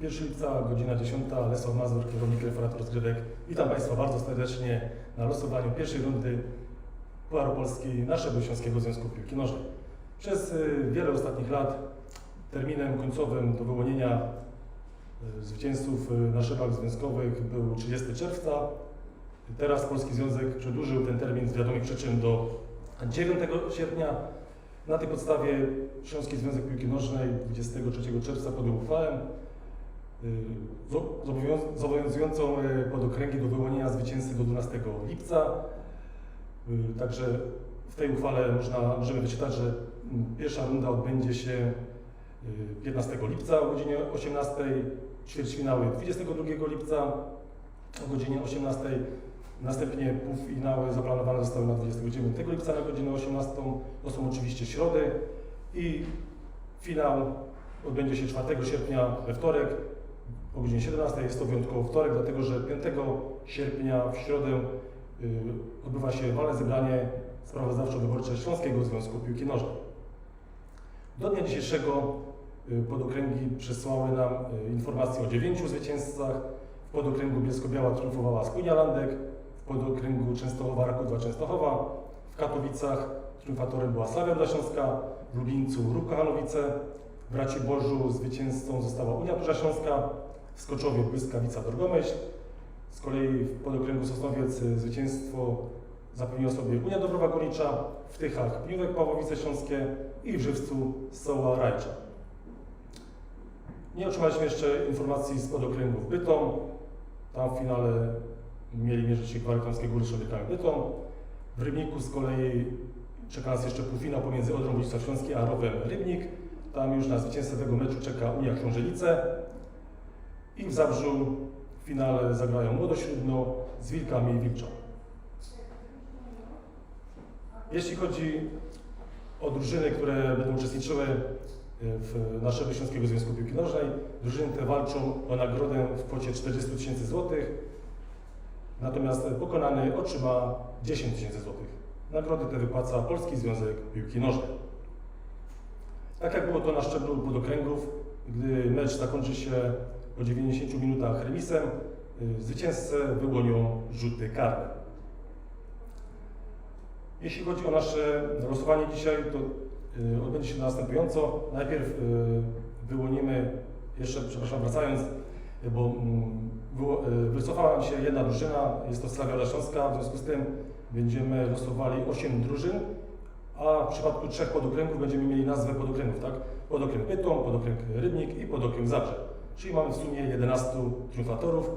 1 lipca, godzina 10, Lesław Mazur, kierownik referator rozgrywek. Witam Państwa bardzo serdecznie na losowaniu pierwszej rundy Pucharu Polski naszego Śląskiego Związku Piłki Nożnej. Przez y, wiele ostatnich lat terminem końcowym do wyłonienia y, zwycięzców y, na szybach związkowych był 30 czerwca. Teraz Polski Związek przedłużył ten termin z wiadomych przyczyn do 9 sierpnia. Na tej podstawie Śląski Związek Piłki Nożnej 23 czerwca podjął uchwałę zobowiązującą y, podokręgi do wyłonienia zwycięzcy do 12 lipca. Y, Także w tej uchwale można, możemy wyczytać, że mm, pierwsza runda odbędzie się y, 15 lipca o godzinie 18, ćwierćfinały 22 lipca o godzinie 18. Następnie półfinały zaplanowane zostały na 29 lipca na godzinę 18. To są oczywiście środy i finał odbędzie się 4 sierpnia we wtorek o godzinie 17. Jest to wyjątkowo wtorek, dlatego że 5 sierpnia w środę y, odbywa się walne zebranie sprawozdawczo-wyborcze Śląskiego Związku Piłki Nożnej. Do dnia dzisiejszego y, podokręgi przesłały nam y, informacje o dziewięciu zwycięzcach. W podokręgu Bielsko-Biała triumfowała Spójnia Landek, w podokręgu Częstochowa Rakudwa Częstochowa, w Katowicach triumfatorem była Sławia dla Śląska, w Lublińcu Ruch Kochanowice, w Raciborzu zwycięzcą została Unia Duża Śląska, w Skoczowie Błyskawica Drogomyśl, z kolei w podokręgu Sosnowiec y, zwycięstwo zapewniła sobie Unia Dobrowa Gornicza, w Tychach Pniówek Pawłowice Śląskie i w Żywcu Soła Rajcza. Nie otrzymaliśmy jeszcze informacji z podokręgów Bytom. Tam w finale mieli mierzyć się Gwartomskie Góry z Bytom. W Rybniku z kolei czeka nas jeszcze półfinał pomiędzy Odrą Województwa Śląskie a Rowem Rybnik. Tam już na zwycięzcę tego meczu czeka Unia Książelice. I w Zabrzu w finale zagrają Młodośródno z Wilkami Wilczą. Jeśli chodzi o drużyny, które będą uczestniczyły w naszego Śląskiego Związku Piłki Nożnej, drużyny te walczą o nagrodę w kwocie 40 tysięcy złotych, natomiast pokonany otrzyma 10 tysięcy złotych. Nagrody te wypłaca Polski Związek Piłki Nożnej. Tak jak było to na szczeblu podokręgów, gdy mecz zakończy się po 90 minutach remisem, y, zwycięzcę wyłonią rzuty karne. Jeśli chodzi o nasze losowanie dzisiaj, to y, odbędzie się następująco. Najpierw y, wyłonimy, jeszcze przepraszam, wracając, bo mm, wycofała się jedna drużyna, jest to Slavia Śląska, w związku z tym będziemy losowali 8 drużyn, a w przypadku trzech podokręgów będziemy mieli nazwę podokręgów, tak? Podokręg Bytom, podokręg Rybnik i podokręg Zabrze. Czyli mamy w sumie 11 triumfatorów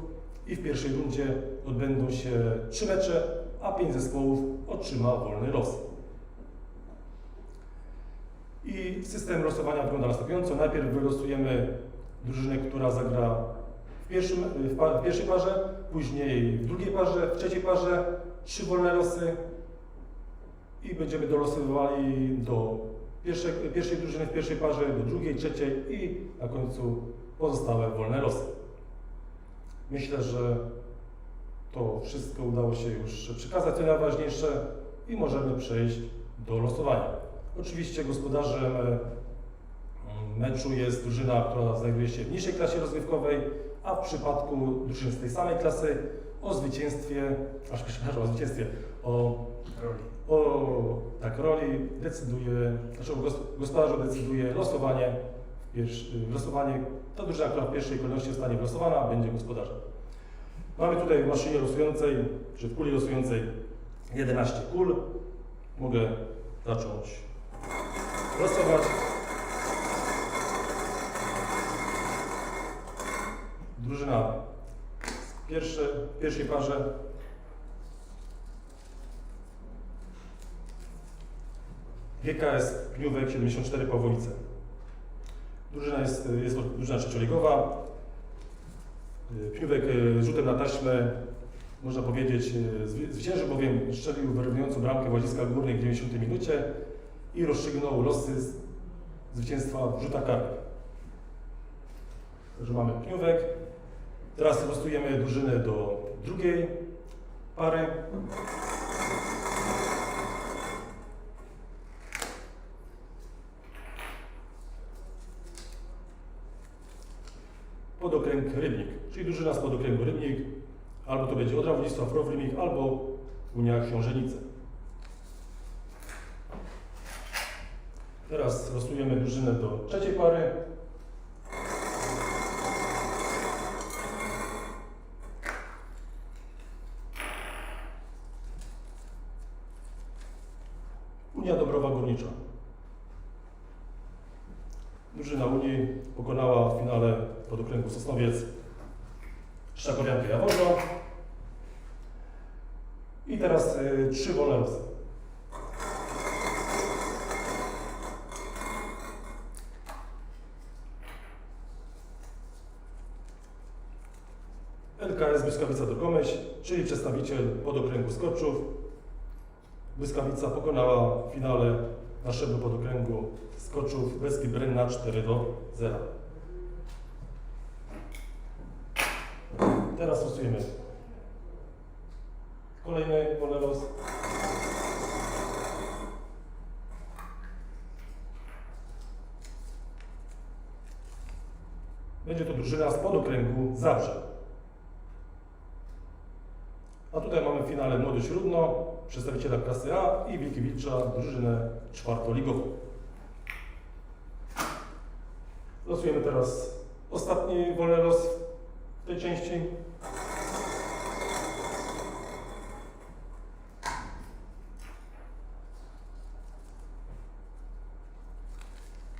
i w pierwszej rundzie odbędą się trzy mecze, a pięć zespołów otrzyma wolny los. I system losowania wygląda następująco. Najpierw wylosujemy drużynę, która zagra w, pierwszym, w, w pierwszej parze, później w drugiej parze, w trzeciej parze, trzy wolne losy i będziemy dolosowywali do pierwszej, pierwszej drużyny w pierwszej parze, do drugiej, trzeciej i na końcu pozostałe wolne losy. Myślę, że to wszystko udało się już przekazać, co najważniejsze i możemy przejść do losowania. Oczywiście gospodarzem e, meczu jest drużyna, która znajduje się w niższej klasie rozgrywkowej, a w przypadku drużyn z tej samej klasy o zwycięstwie, aż przepraszam, o zwycięstwie, o Roli. o tak roli decyduje, znaczy o gos- gospodarzu decyduje losowanie, pierwszy, losowanie, ta drużyna, która w pierwszej kolejności zostanie wylosowana, będzie gospodarzem. Mamy tutaj w maszynie losującej, czy w kuli losującej 11 kul. Mogę zacząć losować. Drużyna w pierwsze, w pierwszej parze GKS Pniówek 74 Pawłowice. Drużyna jest, jest drużyna trzecioligowa. Y, Pniówek y, rzutem na taśmę, można powiedzieć, y, zwy- zwyciężył, bowiem strzelił wyrównującą bramkę Łaziska Górnej w 90 minucie i rozstrzygnął losy zwycięstwa w rzutach karnych. Także mamy Pniówek. Teraz losujemy drużynę do drugiej pary. Podokręg Rybnik, czyli drużyna z podokręgu Rybnik, albo to będzie Odra Wodzisław Row Rybnik, albo Unia Książenice. Teraz losujemy drużynę do trzeciej pary. Unia Dobrowa Górnicza. Drużyna Unii pokonała w finale podokręgu Sosnowiec Szczakowiankę Jaworzo. I teraz y, trzy wolne. LKS Błyskawica do Komyś, czyli przedstawiciel podokręgu Skoczów. Błyskawica pokonała w finale naszego podokręgu Skoczów Beskid Brenna 4 do 0. Teraz losujemy kolejny wolny los. Będzie to drużyna z podokręgu Zabrze. A tutaj mamy w finale Młody Śródno, przedstawiciela klasy A i Wilkiewicza, drużynę czwartoligową. Losujemy teraz ostatni wolny los w tej części.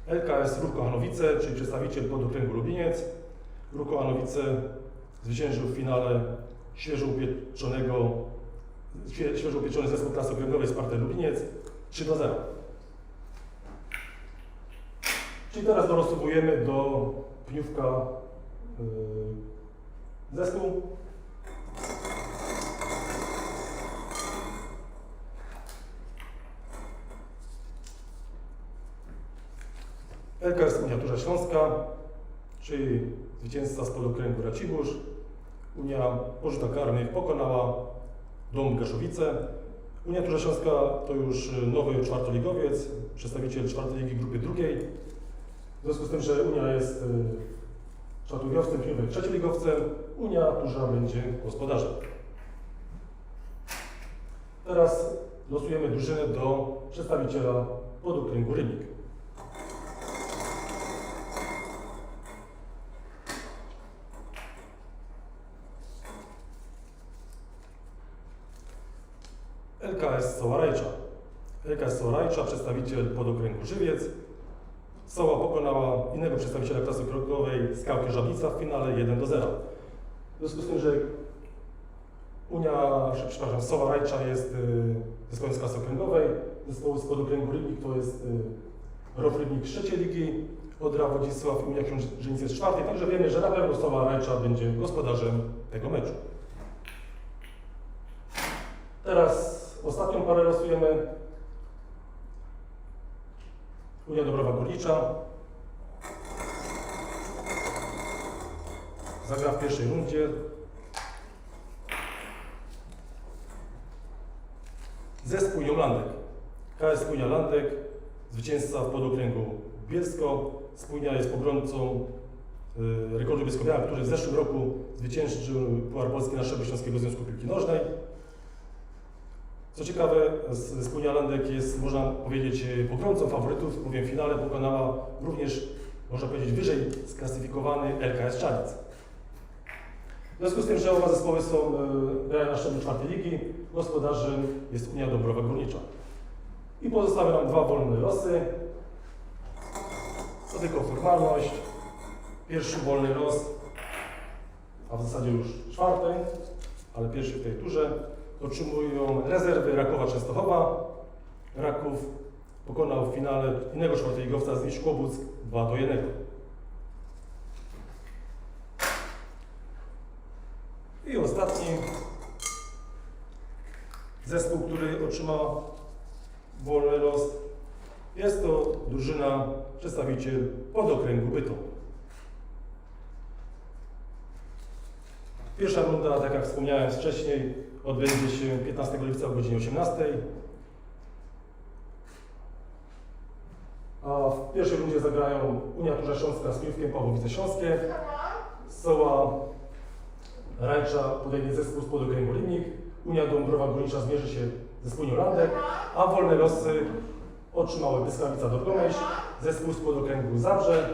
LKS Ruch Kochanowice, czyli przedstawiciel podokręgu Lubliniec. Ruch Kochanowice zwyciężył w finale świeżo upieczonego, świeżo upieczony zespół klasy okręgowej Sparty Lubliniec 3 do 0. Czyli teraz dorosowujemy do pniówka yy, zespół. LKS Miniaturze Śląska, czyli zwycięzca z podokręgu Racibórz. Unia Pożyta Karnych pokonała Dom Gaszowice. Unia Turza Śląska to już nowy czwartoligowiec, przedstawiciel czwartej ligi grupy drugiej. W związku z tym, że Unia jest y, czwartoligowcem, Pniówek trzecioligowcem, Unia Turza będzie gospodarzem. Teraz losujemy drużynę do przedstawiciela podokręgu Rybnik. LKS Sołarajcza. Sołarajcza, przedstawiciel podokręgu Żywiec. Soła pokonała innego przedstawiciela klasy krokowej Skałki Żabica w finale 1 do 0. W związku z tym, że Unia, przepraszam, Soła Rajcza jest y, zespołem z klasy okręgowej, zespołu z podokręgu Rybnik to jest y, ROW Rybnik trzeciej ligi, Odra Wodzisław i Unia Książenicy z czwartej, także wiemy, że na pewno Soła Rajcza będzie gospodarzem tego meczu. Teraz ostatnią parę losujemy. Unia Dobrowa Górnicza. Zagra w pierwszej rundzie. Zespół Jolandek. KS Spójnia Landek, zwycięzca w podokręgu Bielsko. Spójnia jest obrońcą y, rekordu Bielsko-Biała, który w zeszłym roku zwyciężył Puchar Polski naszego Śląskiego Związku Piłki Nożnej. Co ciekawe, Spójnia Landek jest, można powiedzieć, obrońcą faworytów, bowiem w finale pokonała również, można powiedzieć, wyżej sklasyfikowany LKS Czaniec. W związku z tym, że oba zespoły są, e, grają na szczeblu czwartej ligi, gospodarzem jest Unia Dąbrowa Górnicza. I pozostały nam dwa wolne losy. To tylko formalność. Pierwszy wolny los, a w zasadzie już czwarty, ale pierwszy w tej turze otrzymują rezerwy Rakowa Częstochowa. Raków pokonał w finale innego czwartoligowca z Nisz Kłobuck 2 do 1. I ostatni zespół, który otrzymał wolny los, jest to drużyna przedstawiciel podokręgu Bytom. Pierwsza runda, tak jak wspomniałem wcześniej, odbędzie się 15 lipca o godzinie 18. A w pierwszej rundzie zagrają Unia Turza Śląska z Piłkiem Pawłowice Śląskie, Soła Rańcza podejmie zespół spod okręgu Limnik, Unia Dąbrowa Górnicza zmierzy się ze Spójnią Landek, a wolne losy otrzymały Pyskawica Dobromyśl, zespół spod okręgu Zabrze,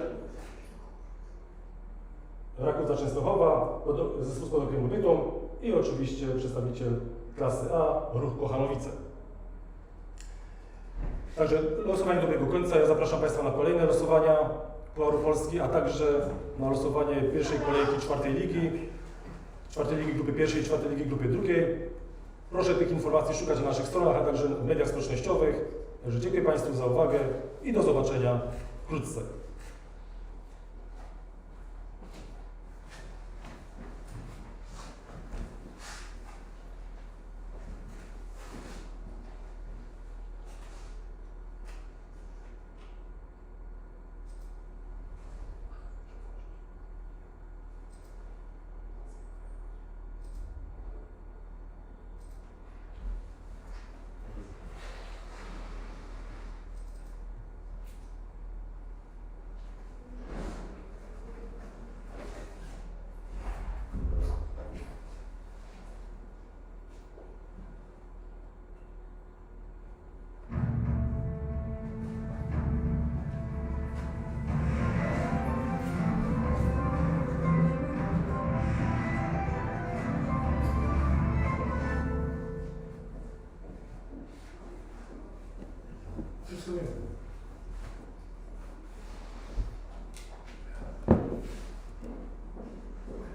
Rakówca Częstochowa, zespół spod okręgu Bytom i oczywiście przedstawiciel klasy A, Ruch Kochanowice. Także losowanie dobiegło końca. Ja zapraszam Państwa na kolejne losowania Pucharu Polski, a także na losowanie pierwszej kolejki czwartej ligi, czwartej ligi grupy pierwszej i czwartej ligi grupy drugiej. Proszę tych informacji szukać na naszych stronach, a także w mediach społecznościowych. Także dziękuję Państwu za uwagę i do zobaczenia wkrótce.